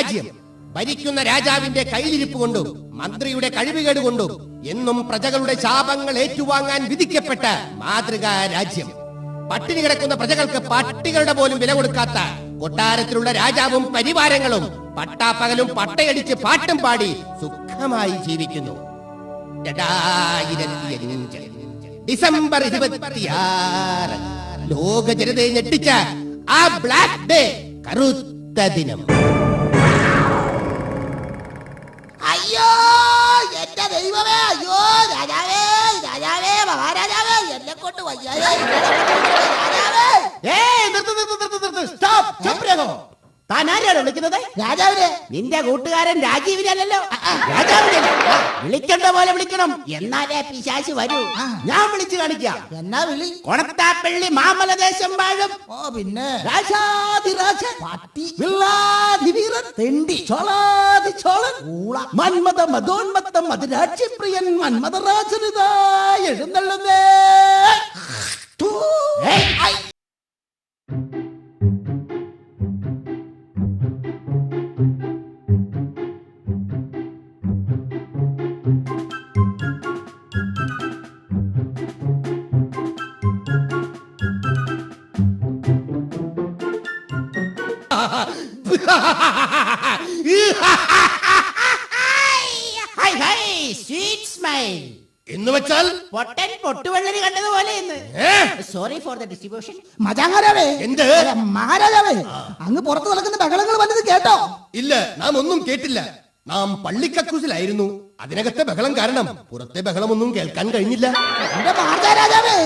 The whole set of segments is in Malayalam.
രാജ്യം ഭരിക്കുന്ന രാജാവിന്റെ കയ്യിലിരിപ്പ് കൊണ്ടും മന്ത്രിയുടെ കഴിവുകേട് കൊണ്ടും എന്നും പ്രജകളുടെ ശാപങ്ങൾ ഏറ്റുവാങ്ങാൻ വിധിക്കപ്പെട്ട മാതൃകാ രാജ്യം. പട്ടിണി കിടക്കുന്ന പ്രജകൾക്ക് പട്ടികളുടെ പോലും വില കൊടുക്കാത്ത കൊട്ടാരത്തിലുള്ള രാജാവും പരിവാരങ്ങളും പട്ടാപ്പകലും പട്ടയടിച്ച് പാട്ടും പാടി സുഖമായി ജീവിക്കുന്നു. ഡിസംബർ ലോക ജനതയെ ഞെട്ടിച്ച ആ ബ്ലാക്ക് ഡേ കറുത്ത ദിനം. ദൈവമേ അയ്യോ രാജാവേ രാജാവേ മഹാരാജാവേ എന്നെ കൊണ്ട് വയ്യാതെ രാജാവേ. ഏയ് നിർത്ത് നിർത്ത് നിർത്ത് നിർത്ത് സ്റ്റോപ്പ് രഹോ താൻ ആരെയാണ് വിളിക്കുന്നത്? രാജാവിനെ. നിന്റെ കൂട്ടുകാരൻ രാജീവിനല്ലോ രാജാവിനെ. വിളിക്കേണ്ട പോലെ വിളിക്കണം. എന്നാലേ പിശാശി വരൂ. ഞാൻ വിളിച്ചു കാണിക്കാം. എന്നാ വിളി? കൊണത്താപ്പള്ളി മാമലദേശം വാഴും. ഓ പിന്നെ. രാജാതിരാജ പട്ടി. വില്ലാധിവീരൻ തെണ്ടി. ചോളാതി ചോളൻ. ഊള. മന്മത മതോന്മത്തം മധുരാക്ഷിപ്രിയൻ മന്മതരാജനിതാ എഴുന്നള്ളുന്നേ. Hey! ഏയ്, എന്ന് വെച്ചാൽ? പൊട്ടൻ പൊട്ടുവെള്ളരി കണ്ടതുപോലെ സോറി ഫോർ ദ ഡിസ്ട്രിബ്യൂഷൻ മജാഹാരാവേ എന്ത്? മഹാരാജാവേ. അങ്ങ് പുറത്ത് നടക്കുന്ന ബഹളങ്ങൾ വന്നത് കേട്ടോ. ഇല്ല നാം ഒന്നും കേട്ടില്ല. നാം പള്ളിക്കക്കൂസിലായിരുന്നു. അതിനകത്തെ ബഹളം കാരണം പുറത്തെ ബഹളമൊന്നും കേൾക്കാൻ കഴിഞ്ഞില്ല. എന്റെ മഹാരാജാവേ.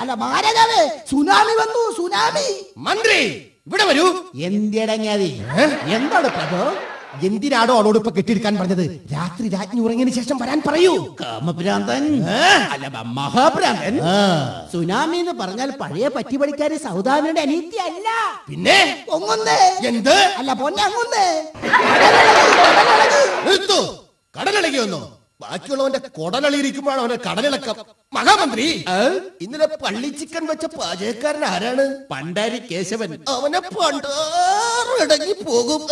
അല്ല മഹാരാജാവേ സുനാമി വന്നു സുനാമി. മന്ത്രി! ഇവിടെ വരൂ. എന്തിടങ്ങാതി? എന്താണ് പ്രഭു? എന്തിനാടോ അവളോട് ഇപ്പൊ കെട്ടിയെടുക്കാൻ പറഞ്ഞത്? രാത്രി രാജ്ഞി ഉറങ്ങിയതിനു ശേഷം വരാൻ പറയൂ. കാമഭ്രാന്തൻ. അല്ല മഹാഭ്രാന്തൻ. സുനാമി എന്ന് പറഞ്ഞാൽ പഴയ പറ്റി പഠിക്കാൻ സൗദാമിയുടെ അനീതി അല്ല. പിന്നെ? എന്ത്? അല്ല പൊന്നങ്ങുന്നേ. കടലിളകി കടലിളകിയൊന്നോ ബാക്കിയുള്ളവന്റെ കുടലളിയിരിക്കുമ്പോഴാണ് അവന്റെ കടലിളക്കം. മഹാമന്ത്രി ഇന്നലെ പള്ളി ചിക്കൻ വെച്ച പാചകക്കാരൻ ആരാണ്? പണ്ടാരി കേശവൻ. അവനെ പണ്ടാറടങ്ങി പോകും.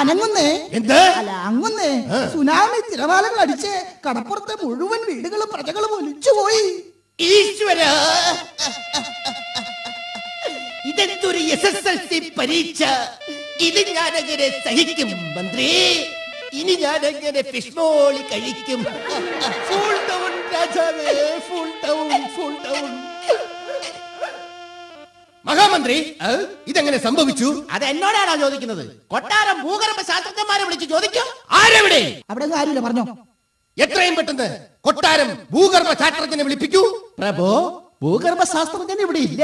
അനങ്ങുന്നേ? എന്ത്? അല്ല അങ്ങുന്നേ. സുനാമി തിരമാലകൾ അടിച്ച് കടപ്പുറത്തെ മുഴുവൻ വീടുകളും പ്രജകളും ഒലിച്ചുപോയി ഈശ്വര! ഇതെന്തൊരു എസ് എസ് എൽ സി പരീക്ഷ? ഇത് ഞാനെങ്ങനെ സഹിക്കും മന്ത്രി. ഇനി ഞാൻ എങ്ങനെ ഫിഷ്മോളി കഴിക്കും. ഫുൾ ടൗൺ രാജാവേ ഫുൾ ടൗൺ ഫുൾ ടൗൺ മഹാമന്ത്രി ഇതെങ്ങനെ സംഭവിച്ചു? അത് എന്നോടാണോ ചോദിക്കുന്നത്? കൊട്ടാരം ഭൂഗർഭ ശാസ്ത്രജ്ഞന്മാരെ വിളിച്ച് ചോദിക്കും. ആരെവിടെ? അവിടെ ആരുമില്ല പറഞ്ഞോ. എത്രയും പെട്ടെന്ന് കൊട്ടാരം ഭൂഗർഭ ശാസ്ത്രജ്ഞനെ വിളിപ്പിക്കൂ. പ്രഭോ ഭൂഗർഭ ശാസ്ത്രജ്ഞൻ ഇവിടെ ഇല്ല.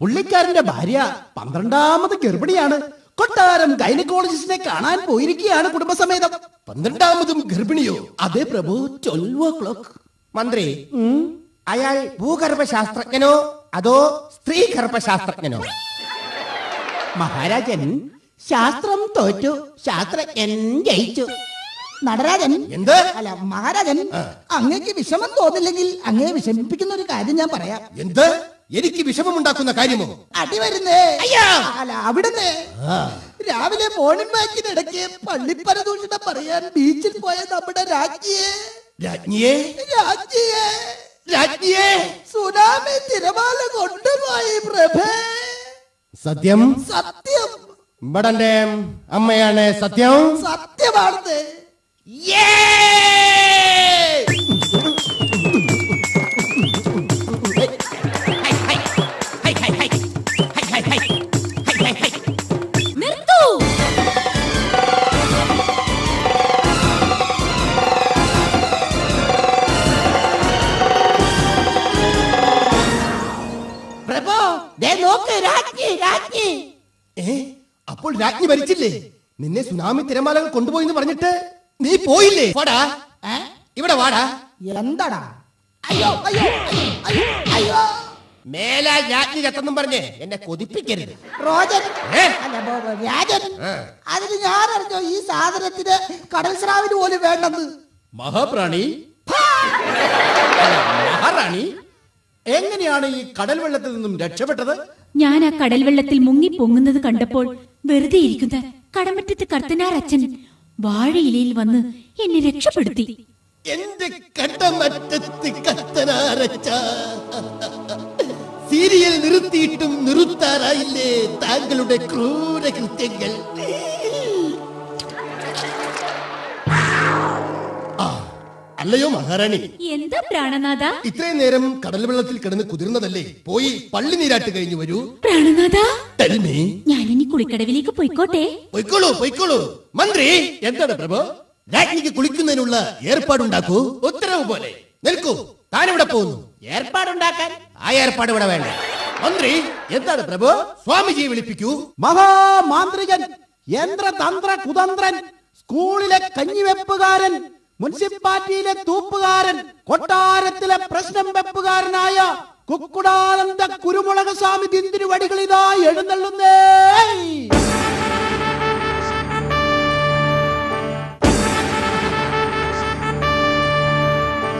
പുള്ളിക്കാരന്റെ ഭാര്യ പന്ത്രണ്ടാമത് ഗർഭിണിയാണ്. കൊട്ടാരം ഗൈനക്കോളജിസ്റ്റിനെ കാണാൻ പോയിരിക്കുകയാണ് കുടുംബസമേതം. പന്ത്രണ്ടാമതും ഗർഭിണിയോ. അതെ പ്രഭു ട്വൽവ് ഓ ക്ലോക്ക് മന്ത്രി അയാൾ ഭൂഗർഭ ശാസ്ത്രജ്ഞനോ അതോ സ്ത്രീ ഗർഭശാസ്ത്രജ്ഞനോ മഹാരാജൻ ശാസ്ത്രം തോറ്റു. ശാസ്ത്രജ്ഞൻ ജയിച്ചു. നടരാജൻ എന്ത്? അല്ല മഹാരാജൻ അങ്ങേക്ക് വിഷമം തോന്നില്ലെങ്കിൽ അങ്ങേ വിഷമിപ്പിക്കുന്ന ഒരു കാര്യം ഞാൻ പറയാം. എന്ത്? എനിക്ക് വിഷമമുണ്ടാക്കുന്ന കാര്യമോ? അടി വരുന്നേ! അല്ല അവിടുന്ന് രാവിലെ മോർണിംഗ് വാക്കിനിടയ്ക്ക് പള്ളിപ്പരദൂഷണം പറയാൻ ബീച്ചിൽ പോയ നമ്മുടെ രാജ്ഞിയെ. രാജ്ഞിയെ? രാജ്ഞിയെ. രാജ്ഞിയെ? സുനാമി തിരമാല കൊണ്ടുപോയി പ്രഭേ. സത്യം? സത്യം. ഇവിടെ അമ്മയാണ് സത്യം? സത്യമാണത് നിർത്തൂ രാജ്ഞി രാജ്ഞി. ഏ അപ്പോൾ രാജ്ഞി ഭരിച്ചില്ലേ? നിന്നെ സുനാമി തിരമാലകൾ കൊണ്ടുപോയി എന്ന് പറഞ്ഞിട്ട് നീ പോയില്ലേ? വാടാ? ഇവിടെ വാടാ. എന്താടാ? അയ്യോ അയ്യോ അയ്യോ, അയ്യോ. മേലാ രാജ്ഞി ചത്തെന്നും പറഞ്ഞ് എന്നെ കൊതിപ്പിക്കരുത്. റോജൻ. രാജൻ. അതിന് ഞാൻ അറിഞ്ഞോ ഈ സാധനത്തിന് കടൽ സ്രാവിന് പോലും വേണ്ടെന്ന്? മഹാപ്രാണി. മഹാറാണി. എങ്ങനെയാണ് ഈ കടൽ വെള്ളത്തിൽ നിന്നും രക്ഷപ്പെട്ടത്? ഞാൻ ആ കടൽ വെള്ളത്തിൽ മുങ്ങി പൊങ്ങുന്നത് കണ്ടപ്പോൾ വെറുതെ ഇരിക്കുന്ന കടമറ്റത്ത് കർത്തനാർ അച്ഛൻ വാഴയിലയിൽ വന്ന് എന്നെ രക്ഷപ്പെടുത്തി. സീരിയൽ നിർത്തിയിട്ടും നിർത്താറായില്ലേ താങ്കളുടെ ക്രൂര കൃത്യങ്ങൾ അല്ലയോ മഹാറാണി? എന്താ പ്രാണനാഥ? ഇത്രയും നേരം കടൽ വെള്ളത്തിൽ കിടന്ന് കുതിർന്നതല്ലേ? പോയി പള്ളി നീരാട്ട് കഴിഞ്ഞു വരൂ. പ്രാണനാഥ? Tell me. ഞാനിനി കുളിക്കടവിലേക്ക് പോയിക്കോട്ടെ. പൊയ്ക്കോളൂ പൊയ്ക്കോളൂ. മന്ത്രി എന്താണ് പ്രഭു? രാജ്ഞിക്ക് കുളിക്കുന്നതിനുള്ള ഏർപ്പാടുണ്ടാക്കൂ. ഉത്തരവ് പോലെ. നിൽക്കൂ. താനിവിടെ പോകുന്നു. ഏർപ്പാടുണ്ടാക്കാൻ ആ ഏർപ്പാട് ഇവിടെ വേണ്ട. മന്ത്രി എന്താണ് പ്രഭു? സ്വാമിജിയെ വിളിപ്പിക്കൂ. മഹാമാന്ത്രികൻ യന്ത്രതന്ത്ര കുതന്ത്രൻ സ്കൂളിലെ കഞ്ഞിവെപ്പുകാരൻ മുനിസിപ്പാലിറ്റിയിലെ തൂപ്പുകാരൻ കൊട്ടാരത്തിലെ പ്രശ്നം വെപ്പുകാരനായ കുക്കുടാനന്ദ കുരുമുളക് സ്വാമി തിന്തിരി തിന്തിരുവടികളിതാ എഴുന്നള്ളുന്നേ.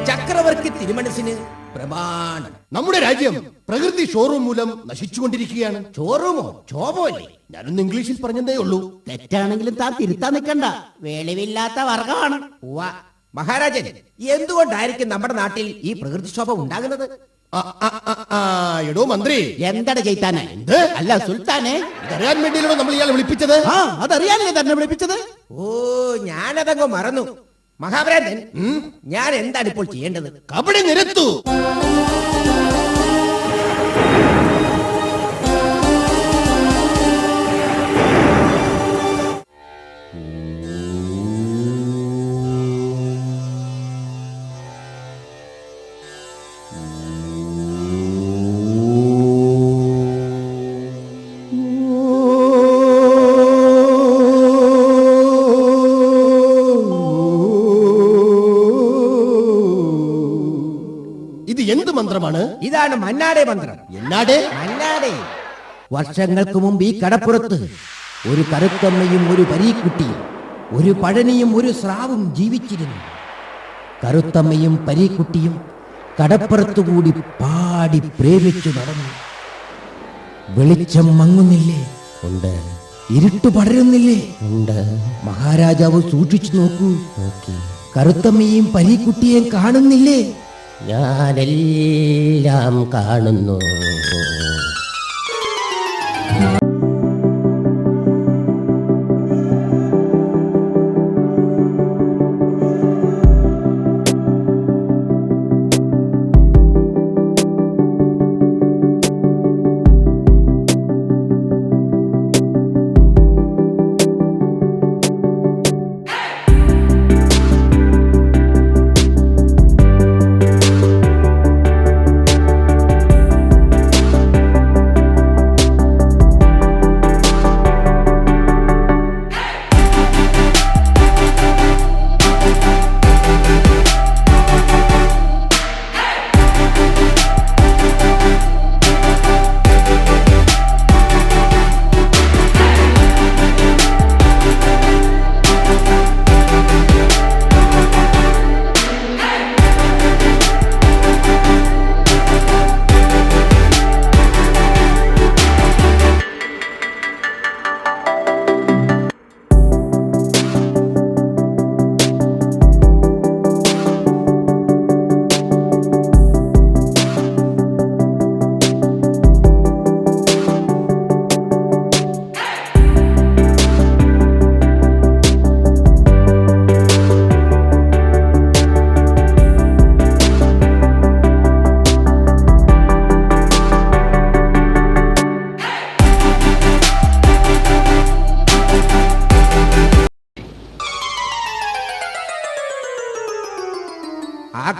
ചക്രവർത്തി തിരുമനസിന് പ്രമാണം. നമ്മുടെ രാജ്യം പ്രകൃതി ഷോറൂം മൂലം നശിച്ചുകൊണ്ടിരിക്കുകയാണ്. ഷോറൂമോ ചോമോ അല്ലേ? ഞാനൊന്ന് ഇംഗ്ലീഷിൽ പറഞ്ഞതേ ഉള്ളൂ. തെറ്റാണെങ്കിലും താൻ തിരുത്താൻ നിൽക്കണ്ട. വെളിവില്ലാത്ത വർഗമാണ്. മഹാരാജൻ എന്തുകൊണ്ടായിരിക്കും നമ്മുടെ നാട്ടിൽ ഈ പ്രകൃതിക്ഷോഭം ഉണ്ടാകുന്നത്? എടോ മന്ത്രി. എന്താണ് ചെയ്താനെ? എന്ത്? അല്ല സുൽത്താനെ. നമ്മൾ ഇയാളെ വിളിപ്പിച്ചത്? ആ അതറിയാനല്ലേ തന്നെ വിളിപ്പിച്ചത്? ഓ ഞാനതങ്ങ് മറന്നു. മഹാഭരാജൻ ഞാൻ എന്താണ് ഇപ്പോൾ ചെയ്യേണ്ടത്? കബഡി നിരത്തു. ഇതാണ് മന്നാടെ മന്ത്രം. എന്നാടേ? മന്നാടെ. വർഷങ്ങൾക്ക് മുമ്പ് ഈ കടപ്പുറത്ത് ഒരു കറുത്തമ്മയും ഒരു പരീക്കുട്ടിയും ഒരു പഴനിയും ഒരു സ്രാവും ജീവിച്ചിരുന്നു. കറുത്തമ്മയും പരീക്കുട്ടിയും കടപ്പുറത്തുകൂടി പാടി പ്രേമിച്ചു നടന്നു. വെളിച്ചം മങ്ങുന്നില്ലേ? ഉണ്ട്. ഇരുട്ട് പടരുന്നില്ലേ? ഉണ്ട്. മഹാരാജാവ് സൂക്ഷിച്ചു നോക്കൂ. കറുത്തമ്മയും പരീക്കുട്ടിയെയും കാണുന്നില്ലേ? ഞാനെല്ലാം കാണുന്നു.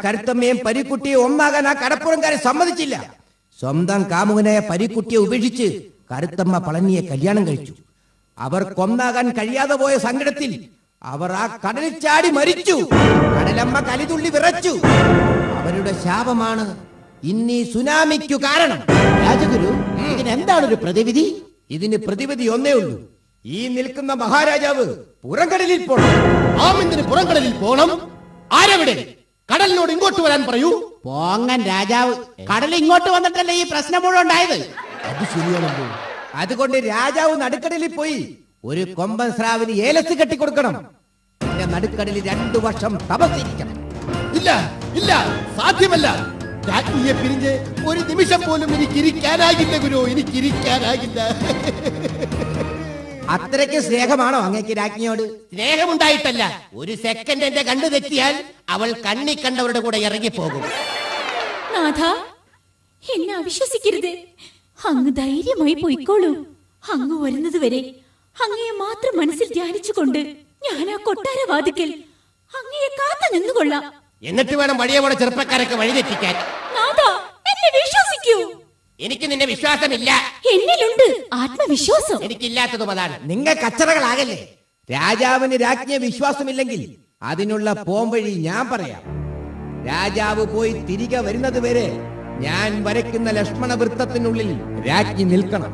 കരുത്തമ്മയും പരിക്കുട്ടിയും ഒന്നാകാൻ ആ കടപ്പുറംകാരെ സമ്മതിച്ചില്ല. സ്വന്തം കാമുകനായ പരിക്കുട്ടിയെ ഉപേക്ഷിച്ച് കരുത്തമ്മ പളനിയെ കല്യാണം കഴിച്ചു. അവർ കൊന്നാകാൻ കഴിയാതെ പോയ സങ്കടത്തിൽ അവർ ആ കടലിൽ ചാടി മരിച്ചു. കടലമ്മ കലിതുള്ളി വിറച്ചു. അവരുടെ ശാപമാണ് ഇന്നീ സുനാമിക്കു കാരണം. രാജഗുരു ഇതിനെന്താണ് ഒരു പ്രതിവിധി? ഇതിന് പ്രതിവിധി ഒന്നേ ഉള്ളൂ. ഈ നിൽക്കുന്ന മഹാരാജാവ് പുറംകടലിൽ പോണം. ആമിന്തിന് പുറംകടലിൽ പോണം. ആരെവിടെ? കടലിനോട് ഇങ്ങോട്ട് വരാൻ പറയൂ. പോങ്ങൻ രാജാവ് കടൽ ഇങ്ങോട്ട് വന്നിട്ടല്ലേ ഈ പ്രശ്നം മുഴുവൻ ഉണ്ടായത്? അത് ശരിയാണല്ലോ. അതുകൊണ്ട് രാജാവ് നടുക്കടലിൽ പോയി ഒരു കൊമ്പൻ സ്രാവിന് കെട്ടി കെട്ടിക്കൊടുക്കണം. പിന്നെ നടുക്കടലിൽ രണ്ടു വർഷം തപസിക്കണം ഇല്ല ഇല്ല സാധ്യമല്ല. രാജ്ഞിയെ പിരിഞ്ഞ് ഒരു നിമിഷം പോലും എനിക്കിരിക്കാനാകില്ല ഗുരു എനിക്ക് ഇരിക്കാനാകില്ല അത്രയ്ക്ക് സ്നേഹമാണോ അങ്ങേക്ക് രാജ്ഞിയോട്? സ്നേഹമുണ്ടായിട്ടല്ല. ഒരു സെക്കൻഡ് എന്റെ കണ്ണു തെറ്റിയാൽ അവൾ കണ്ണി കണ്ടവരുടെ കൂടെ ഇറങ്ങിപ്പോകും. നാഥ എന്നെ അവിശ്വസിക്കരുത്. അങ്ങ് ധൈര്യമായി പോയിക്കോളൂ. അങ്ങ് വരുന്നത് വരെ അങ്ങയെ മാത്രം മനസ്സിൽ ധ്യാനിച്ചുകൊണ്ട് ഞാൻ ആ കൊട്ടാര വാതിക്കൽ അങ്ങയെ കാത്തു നിന്നുകൊള്ളാം. എന്നിട്ട് വേണം വഴിയോടെ ചെറുപ്പക്കാരൊക്കെ വഴിതെറ്റിക്കാൻ. നാഥ എന്നെ വിശ്വസിക്കൂ. എനിക്ക് നിന്നെ വിശ്വാസമില്ല. എന്നിലുണ്ട് ആത്മവിശ്വാസം. എനിക്കില്ലാത്തതും അതാണ്. നിങ്ങൾ കച്ചറകളാകല്ലേ രാജാവിന് രാജ്ഞിയെ വിശ്വാസമില്ലെങ്കിൽ അതിനുള്ള പോംവഴി ഞാൻ പറയാം. രാജാവ് പോയി തിരികെ വരുന്നത് വരെ ഞാൻ വരയ്ക്കുന്ന ലക്ഷ്മണ വൃത്തത്തിനുള്ളിൽ രാജ്ഞി നിൽക്കണം.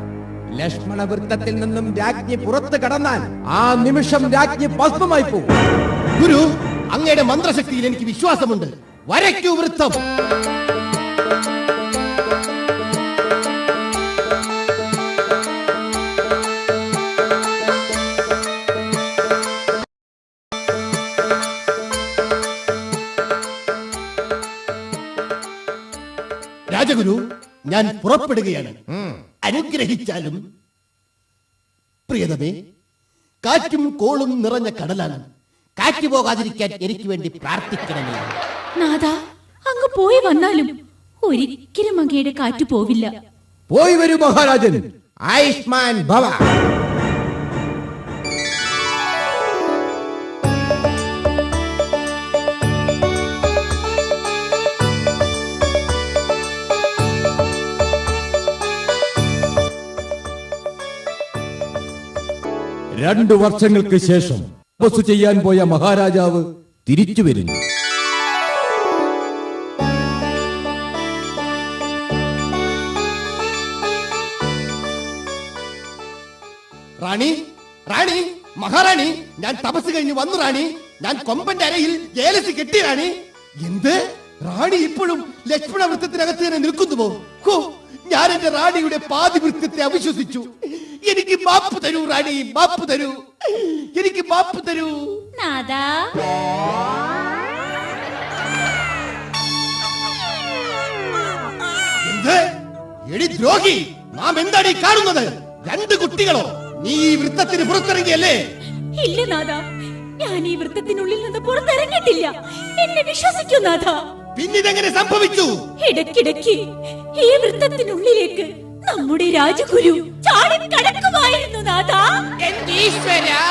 ലക്ഷ്മണ വൃത്തത്തിൽ നിന്നും രാജ്ഞി പുറത്തു കടന്നാൽ ആ നിമിഷം രാജ്ഞി ഭസ്മമായി പോകും. ഗുരു അങ്ങയുടെ മന്ത്രശക്തിയിൽ എനിക്ക് വിശ്വാസമുണ്ട്. വരയ്ക്കൂ വൃത്തം. ഞാൻ പുറപ്പെടുകയാണ് അനുഗ്രഹിച്ചാലും പ്രിയതമേ കാറ്റും കോളും നിറഞ്ഞ കടലാണ്. കാറ്റ് പോകാതിരിക്കാൻ എനിക്ക് വേണ്ടി പ്രാർത്ഥിക്കണമേ. നാഥ അങ്ങ് പോയി വന്നാലും ഒരിക്കലും അങ്ങയുടെ കാറ്റ് പോവില്ല. പോയി വരൂ മഹാരാജൻ. ആയുഷ്മാൻ ഭവ. രണ്ടു വർഷങ്ങൾക്ക് ശേഷം തപസ് ചെയ്യാൻ പോയ മഹാരാജാവ് തിരിച്ചു വരുന്നു. റാണി റാണി മഹാറാണി ഞാൻ തപസ് കഴിഞ്ഞ് വന്നു റാണി. ഞാൻ കൊമ്പന്റെ അരയിൽ ഏലസ് കെട്ടി റാണി. എന്ത്? റാണി ഇപ്പോഴും ലക്ഷ്മണ വൃത്തത്തിനകത്ത് തന്നെ നിൽക്കുന്നുവോ? ഞാൻ എന്റെ റാണിയുടെ പാതി വൃത്തത്തെ അവിശ്വസിച്ചു. എനിക്ക് മാപ്പ് തരൂ റാണി മാപ്പ് തരൂ. എനിക്ക് മാപ്പ് തരൂ. നാദാ. എന്ത്? എടി ദ്രോഹി നാം എന്താണ് ഈ കാണുന്നത്? രണ്ട് കുട്ടികളോ? നീ ഈ വൃത്തത്തിന് പുറത്തിറങ്ങിയല്ലേ? ഇല്ല നാഥ ഞാൻ ഈ വൃത്തത്തിനുള്ളിൽ നിന്ന് പുറത്തിറങ്ങിയിട്ടില്ല. എന്നെ വിശ്വസിക്കൂ നാഥ പിന്നിതെങ്ങനെ സംഭവിച്ചു? ഇടയ്ക്കിടയ്ക്ക് ഈ വൃത്തത്തിനുള്ളിലേക്ക് നമ്മുടെ രാജഗുരു ചാടി കടക്കുമായിരുന്നു നാഥ. എന്തീശ്വരാ?